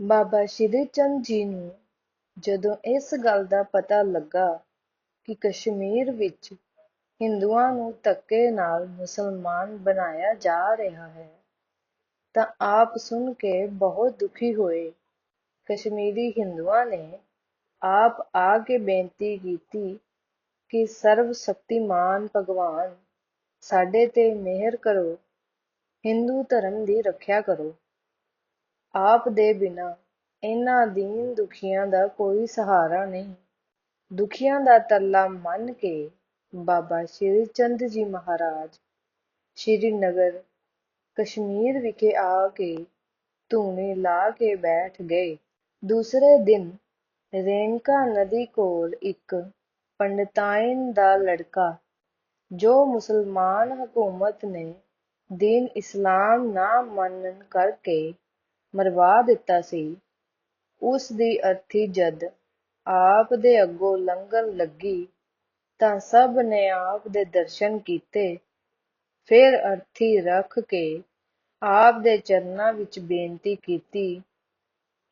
ਬਾਬਾ ਸ਼੍ਰੀ ਚੰਦ ਜੀ ਨੂੰ ਜਦੋਂ ਇਸ ਗੱਲ ਦਾ ਪਤਾ ਲੱਗਾ ਕਿ ਕਸ਼ਮੀਰ ਵਿੱਚ ਹਿੰਦੂਆਂ ਨੂੰ ਧੱਕੇ ਨਾਲ ਮੁਸਲਮਾਨ ਬਣਾਇਆ ਜਾ ਰਿਹਾ ਹੈ, ਤਾਂ ਆਪ ਸੁਣ ਕੇ ਬਹੁਤ ਦੁਖੀ ਹੋਏ। ਕਸ਼ਮੀਰੀ ਹਿੰਦੂਆਂ ਨੇ ਆਪ ਆ ਕੇ ਬੇਨਤੀ ਕੀਤੀ ਕਿ ਸਰਬ ਸ਼ਕਤੀਮਾਨ ਭਗਵਾਨ ਸਾਡੇ ਤੇ ਮਿਹਰ ਕਰੋ, ਹਿੰਦੂ ਧਰਮ ਦੀ ਰੱਖਿਆ ਕਰੋ। ਆਪ ਦੇ ਬਿਨਾਂ ਇਹਨਾਂ ਦੀਨ ਦੁਖੀਆਂ ਦਾ ਕੋਈ ਸਹਾਰਾ ਨਹੀਂ। ਦੁਖੀਆਂ ਦਾ ਤਰਲਾ ਮੰਨ ਕੇ ਬਾਬਾ ਸ਼੍ਰੀ ਚੰਦ ਜੀ ਮਹਾਰਾਜ ਸ਼੍ਰੀਨਗਰ ਕਸ਼ਮੀਰ ਵਿਖੇ ਆ ਕੇ ਧੂਣੀ ਲਾ ਕੇ ਬੈਠ ਗਏ। ਦੂਸਰੇ ਦਿਨ ਰੇਣਕਾ ਨਦੀ ਕੋਲ ਇੱਕ ਪੰਡਤਾਈਨ ਦਾ ਲੜਕਾ, ਜੋ ਮੁਸਲਮਾਨ ਹਕੂਮਤ ਨੇ ਦੀਨ ਇਸਲਾਮ ਨਾ ਮੰਨਣ ਕਰਕੇ ਮਰਵਾ ਦਿੱਤਾ ਸੀ। ਉਸ ਦੀ ਅਰਥੀ ਜਦ ਆਪ ਦੇ ਅੱਗੋਂ ਲੰਘਣ ਲੱਗੀ ਤਾਂ ਸਭ ਨੇ ਆਪ ਦੇ ਦਰਸ਼ਨ ਕੀਤੇ। ਫਿਰ ਅਰਥੀ ਰੱਖ ਕੇ ਆਪ ਦੇ ਚਰਨਾਂ ਵਿੱਚ ਬੇਨਤੀ ਕੀਤੀ,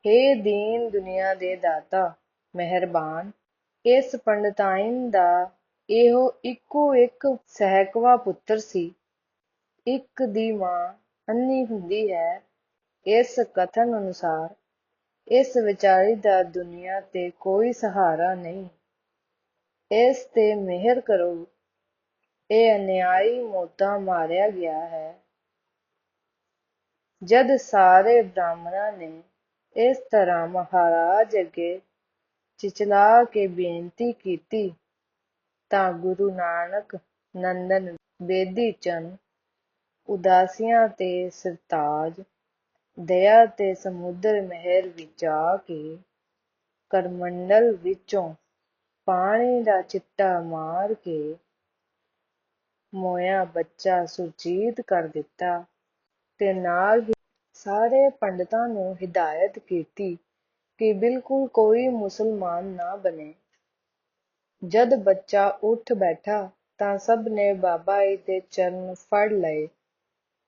ਹੇ ਦੀਨ ਦੁਨੀਆ ਦੇ ਦਾਤਾ, ਮਿਹਰਬਾਨ, ਇਸ ਪੰਡਤਾਈਨ ਦਾ ਇਹੋ ਇੱਕੋ ਇੱਕ ਸਹਿਕਵਾ ਪੁੱਤਰ ਸੀ। ਇੱਕ ਦੀ ਮਾਂ ਅੰਨੀ ਹੁੰਦੀ ਹੈ ਇਸ ਕਥਨ ਅਨੁਸਾਰ ਇਸ ਵਿਚਾਰੀ ਦਾ ਦੁਨੀਆ ਤੇ ਕੋਈ ਸਹਾਰਾ ਨਹੀਂ। ਇਸ ਤੇ ਮਿਹਰ ਕਰੋ। ਇਹ ਅਨਿਆਈ ਮੋਤਾ ਮਾਰਿਆ ਗਿਆ ਹੈ। ਜਦ ਸਾਰੇ ਬ੍ਰਾਹਮਣਾਂ ਨੇ ਇਸ ਤਰ੍ਹਾਂ ਮਹਾਰਾਜ ਅੱਗੇ ਚਿਚਲਾ ਕੇ ਬੇਨਤੀ ਕੀਤੀ, ਤਾਂ ਗੁਰੂ ਨਾਨਕ ਨੰਦਨ ਬੇਦੀ ਚੰਦ ਉਦਾਸੀਆਂ ਤੇ ਸਰਤਾਜ ਦਇਆ ਤੇ ਸਮੁੰਦਰ ਮਹਿਲ ਵਿੱਚ ਆ ਕੇ ਕਰਮੰਡਲ ਵਿੱਚੋਂ ਪਾਣੀ ਦਾ ਚਿੱਟਾ ਮਾਰ ਕੇ ਮੋਇਆ ਬੱਚਾ ਸੁਰਜੀਤ ਕਰ ਦਿੱਤਾ ਤੇ ਨਾਲ ਹੀ ਸਾਰੇ ਪੰਡਤਾਂ ਨੂੰ ਹਿਦਾਇਤ ਕੀਤੀ ਕਿ ਬਿਲਕੁਲ ਕੋਈ ਮੁਸਲਮਾਨ ਨਾ ਬਣੇ। ਜਦ ਬੱਚਾ ਉੱਠ ਬੈਠਾ ਤਾਂ ਸਭ ਨੇ ਬਾਬਾ ਜੀ ਦੇ ਚਰਨ ਫੜ ਲਏ।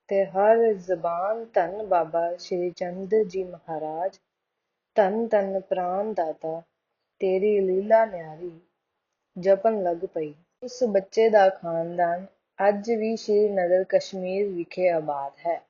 ਤੇ ਹਰ ਜ਼ਬਾਨ ਧੰਨ ਬਾਬਾ ਸ਼੍ਰੀ ਚੰਦ ਜੀ ਮਹਾਰਾਜ, ਧੰਨ ਧੰਨ ਪ੍ਰਾਨ ਦਾਤਾ, ਤੇਰੀ ਲੀਲਾ ਨਿਆਰੀ ਜਪਣ ਲੱਗ ਪਈ। ਉਸ ਬੱਚੇ ਦਾ ਖਾਨਦਾਨ ਅੱਜ ਵੀ ਸ਼੍ਰੀਨਗਰ ਕਸ਼ਮੀਰ ਵਿਖੇ ਆਬਾਦ ਹੈ।